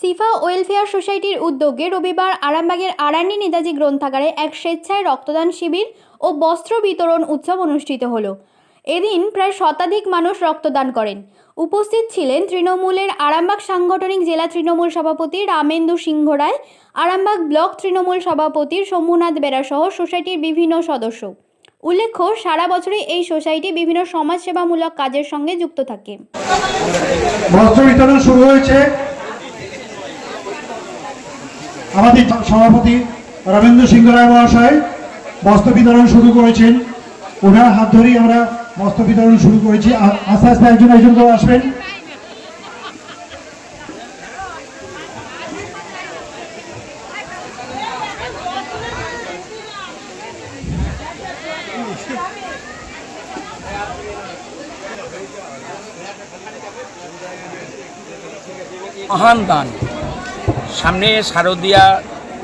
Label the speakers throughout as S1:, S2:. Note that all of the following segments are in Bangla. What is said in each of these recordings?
S1: সিফা ওয়েলফেয়ার সোসাইটির উদ্যোগে রবিবার আরামবাগের আরান্ডি নেতাজি গ্রন্থাগারে এক স্বেচ্ছায় রক্তদান শিবির ও বস্ত্র বিতরণ উৎসব অনুষ্ঠিত হলো। এদিন প্রায় শতাধিক মানুষ রক্তদান করেন। উপস্থিত ছিলেন তৃণমূলের আরামবাগ সাংগঠনিক জেলা তৃণমূল সভাপতি রামেন্দু সিংহ রায়, আরামবাগ ব্লক তৃণমূল সভাপতি শম্ভুনাথ বেরা সহ সোসাইটির বিভিন্ন সদস্য। উল্লেখ্য, সারা বছরই এই সোসাইটি বিভিন্ন সমাজসেবামূলক কাজের সঙ্গে যুক্ত থাকে।
S2: বস্ত্র বিতরণ শুরু হয়েছে। আমাদের সভাপতি রবীন্দ্র সিংহ রায় মহাশয় বস্ত্র বিতরণ শুরু করেছেন। ওনার হাত ধরেই আমরা বস্ত্র বিতরণ শুরু করেছি। আস্তে আস্তে একজন একজন করে আসবেন।
S3: মহান দান। সামনে শারদীয়া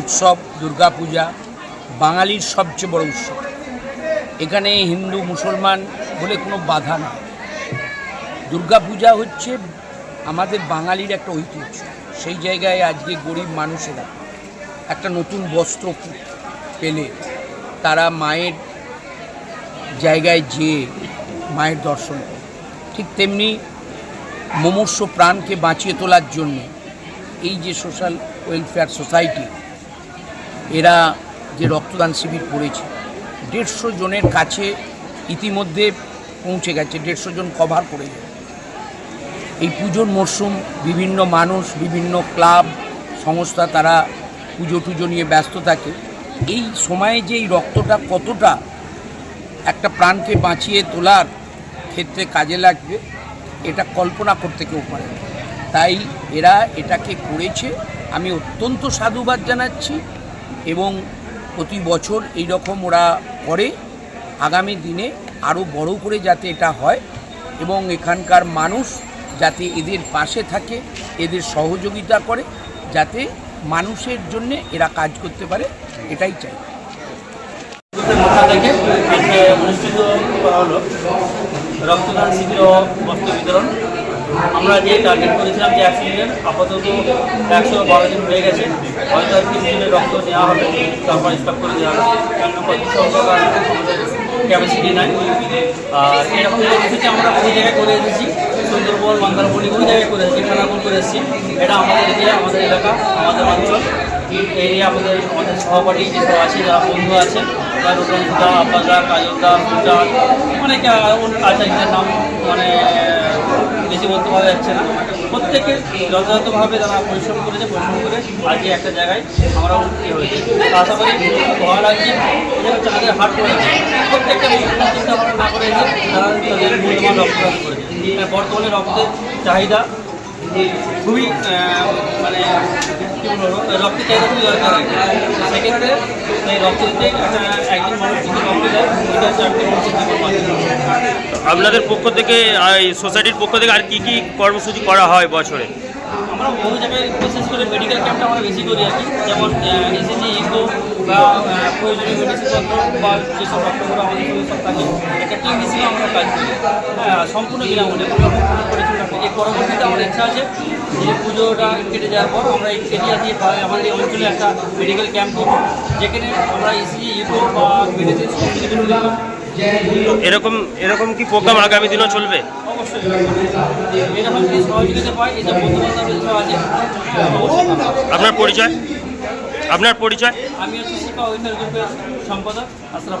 S3: উৎসব, দুর্গাপূজা, বাঙালির সবচেয়ে বড় উৎসব। এখানে হিন্দু, মুসলমান বলে কোনো বাধা না দুর্গা পূজা হচ্ছে আমাদের বাঙালির একটা ঐতিহ্য। সেই জায়গায় আজকে গরিব মানুষেরা একটা নতুন বস্ত্র পেলে তারা মায়ের জায়গায় যেয়ে মায়ের দর্শন করে। ঠিক তেমনি মুমূর্ষ প্রাণকে বাঁচিয়ে তোলার জন্য এই যে সোশ্যাল ওয়েলফেয়ার সোসাইটি, এরা যে রক্তদান শিবির করেছে, দেড়শো জনের কাছে ইতিমধ্যে পৌঁছে গেছে, দেড়শো জন কভার করে এই পুজোর মরশুম, বিভিন্ন মানুষ, বিভিন্ন ক্লাব, সংস্থা তারা পুজো টুজো নিয়ে ব্যস্ত থাকে এই সময়ে যে এই রক্তটা কতটা একটা প্রাণকে বাঁচিয়ে তোলার ক্ষেত্রে কাজে লাগবে, এটা কল্পনা করতে কেউ পারে না। তাই এরা এটাকে করেছে। আমি অত্যন্ত সাধুবাদ জানাচ্ছি এবং প্রতি বছর এই রকম ওরা করে। আগামী দিনে আরও বড় করে যাতে এটা হয় এবং এখানকার মানুষ যাতে এদের পাশে থাকে, এদের সহযোগিতা করে, যাতে মানুষের জন্যে এরা কাজ করতে পারে, এটাই চাই।
S4: অনুষ্ঠিত হলো। রক্তদান শিবির বস্ত্র বিতরণ। আমরা যে টার্গেট করেছিলাম যে একশো দিনের আপাতত একশো বারো দিন হয়ে গেছে। হয়তো আর কিছু দিনের রক্ত নেওয়া হবে, তারপর স্টপ করে দেওয়া হবে। কত ক্যাপাসিটি নাই। আর এরকম কর্মসূচি আমরা বহু জায়গায় করে এসেছি। সুন্দরবন মন্দারমণি বহু জায়গায় করে এসেছি খানাকুল করে এসেছি। এটা আমাদের এরিয়া, আমাদের এলাকা, আমাদের অঞ্চল। এরিয়া আমাদের আমাদের সহপাঠী যেসব আছে, যারা বন্ধু আছে রূপন্দা আব্বাসা কাজলদা পূজা অনেক আচার্যের নাম মানে বলতে পারা যাচ্ছে না। প্রত্যেকে যথাযথভাবে তারা পরিশ্রম করেছে, পরিশ্রম করে আজকে একটা জায়গায় আমরা উন্নতি হয়েছে। আশা ভালো লাগছে হচ্ছে আমাদের হাট করেছে প্রত্যেকটা চিন্তা না করে তারা তাদের মূল্যবান রক্তদান করেছে। মানে বর্তমানে রক্তের চাহিদা খুবই মানে রক্তের চাহিদা খুবই দরকার। সেক্ষেত্রে এই রক্ত দিতে একজন মানুষ
S5: আপনাদের পক্ষ থেকে সোসাইটির পক্ষ থেকে আর কি কি কর্মসূচি করা হয় বছরে?
S4: আমরা বহু জায়গায় বিশেষ করে মেডিকেল ক্যাম্পটা আমরা বেশি করি আর কি। যেমন এসএসজি ইকো বা প্রয়োজনীয় মেডিসিনপত্র বা যেসব ডক্টরগুলো আমাদের সব থাকে, একটা টিম হিসেবে আমরা কাজ করি। হ্যাঁ সম্পূর্ণ বিনামূল্যে পরবর্তীতে আমার ইচ্ছা আছে যে পুজোটা কেটে যাওয়ার পর আমরা এই এরিয়া দিয়ে আমাদের এই অঞ্চলে একটা মেডিকেল ক্যাম্প করব। যেখানে আমরা এসএসজি ইকো বা মেডিসিন
S5: এরকম এরকম কি প্রোগ্রাম আগামী দিনও চলবে। আপনার পরিচয়? আপনার পরিচয়?
S4: আমি হচ্ছে সম্পাদক আশরাফ